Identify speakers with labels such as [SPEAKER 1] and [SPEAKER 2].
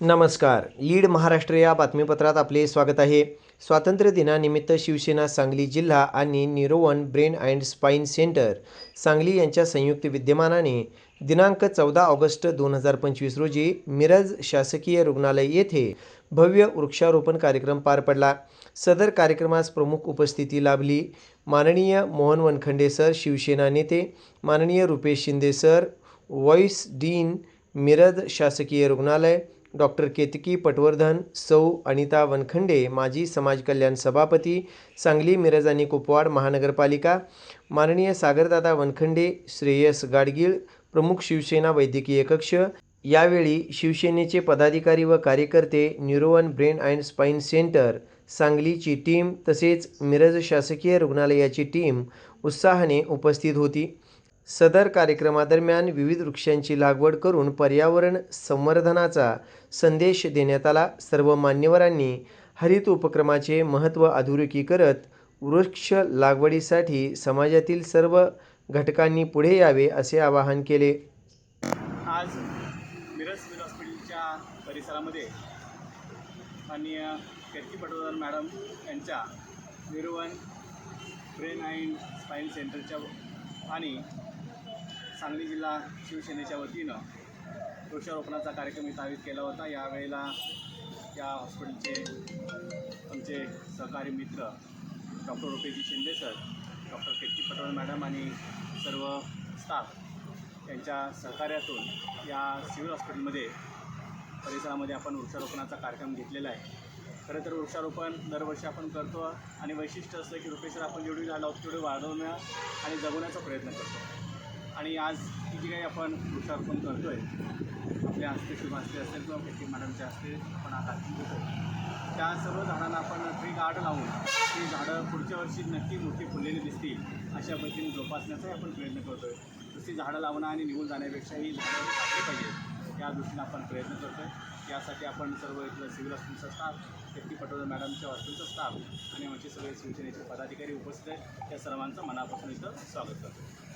[SPEAKER 1] नमस्कार. लीड महाराष्ट्र या बातमीपत्रात आपले स्वागत आहे. स्वातंत्र्य दिनानिमित्त शिवसेना सांगली जिल्हा आणि Neuro One brain and spine centre Sangli यांच्या संयुक्त विद्यमानाने दिनांक चौदा ऑगस्ट दोन हजार पंचवीस रोजी मिरज शासकीय रुग्णालय येथे भव्य वृक्षारोपण कार्यक्रम पार पडला. सदर कार्यक्रमास प्रमुख उपस्थिती लाभली. माननीय मोहन वनखंडे सर शिवसेना नेते माननीय Rupesh Shinde sir vice dean Miraj शासकीय रुग्णालय डॉक्टर केतकी पटवर्धन सौ अनिता वनखंडे माजी समाज कल्याण सभापती सांगली मिरज आणि कुपवाड महानगरपालिका माननीय सागरदादा वनखंडे श्रेयस गाडगीळ प्रमुख शिवसेना वैद्यकीय कक्ष यावेळी शिवसेनेचे पदाधिकारी व कार्यकर्ते Neuro One brain and spine centre सांगलीची टीम तसेच मिरज शासकीय रुग्णालयाची टीम उत्साहाने उपस्थित होती. सदर कार्यक्रमादरम्यान विविध वृक्षांची लागवड करून पर्यावरण संवर्धनाचा संदेश देण्यात आला. सर्व मान्यवरांनी हरित उपक्रमाचे महत्त्व अधोरेखी करत वृक्ष लागवडीसाठी समाजातील सर्व घटकांनी पुढे यावे असे आवाहन केले.
[SPEAKER 2] आज मिरज सिव्हिल हॉस्पिटलच्या परिसरामध्ये माननीय केतकी पटवर्धन मॅडम यांच्या निरुवन ब्रेन अँड स्पाईन सेंटरच्या आणि सांगली जिल्हा शिवसेनेच्या वतीनं वृक्षारोपणाचा कार्यक्रम इथं आयोजित केला होता. यावेळेला या हॉस्पिटलचे आमचे सहकारी मित्र doctor Rupeji Shinde sir doctor Ketaki Patwardhan madam आणि सर्व स्टाफ यांच्या सहकार्यातून या सिव्हिल हॉस्पिटलमध्ये परिसरामध्ये आपण वृक्षारोपणाचा कार्यक्रम घेतलेला आहे. खरं तर वृक्षारोपण दरवर्षी आपण करतो आणि वैशिष्ट्य असं की रुपेश्वर आपण जेवढी झाडं आहोत तेवढी वाढवण्या आणि जगवण्याचा प्रयत्न करतो. आणि आज ही जी काही आपण वृक्षारोपण करतो आहे आपल्या हस्ते शुभहस्ते असेल किंवा केटी मॅडमच्या हस्ते आपण आज हाती देतो त्या सर्व झाडांना आपण ट्री गार्ड लावून ती झाडं पुढच्या वर्षी नक्की मोठी फुललेली दिसतील अशा पद्धतीने जोपासण्याचाही आपण प्रयत्न करतो आहे तशी झाडं लावणं आणि निघून जाण्यापेक्षाही झाडं कापली पाहिजे या दृष्टीने आपण प्रयत्न करतो आहे यासाठी आपण सर्व इथलं सिव्हिल हॉस्पिटलचा स्टाफ केतकी पटवर्धन मॅडमच्या हॉस्पिटलचा स्टाफ आणि आमचे सगळे शिवसेनेचे पदाधिकारी उपस्थित आहेत. त्या सर्वांचं मनापासून इथं स्वागत करतो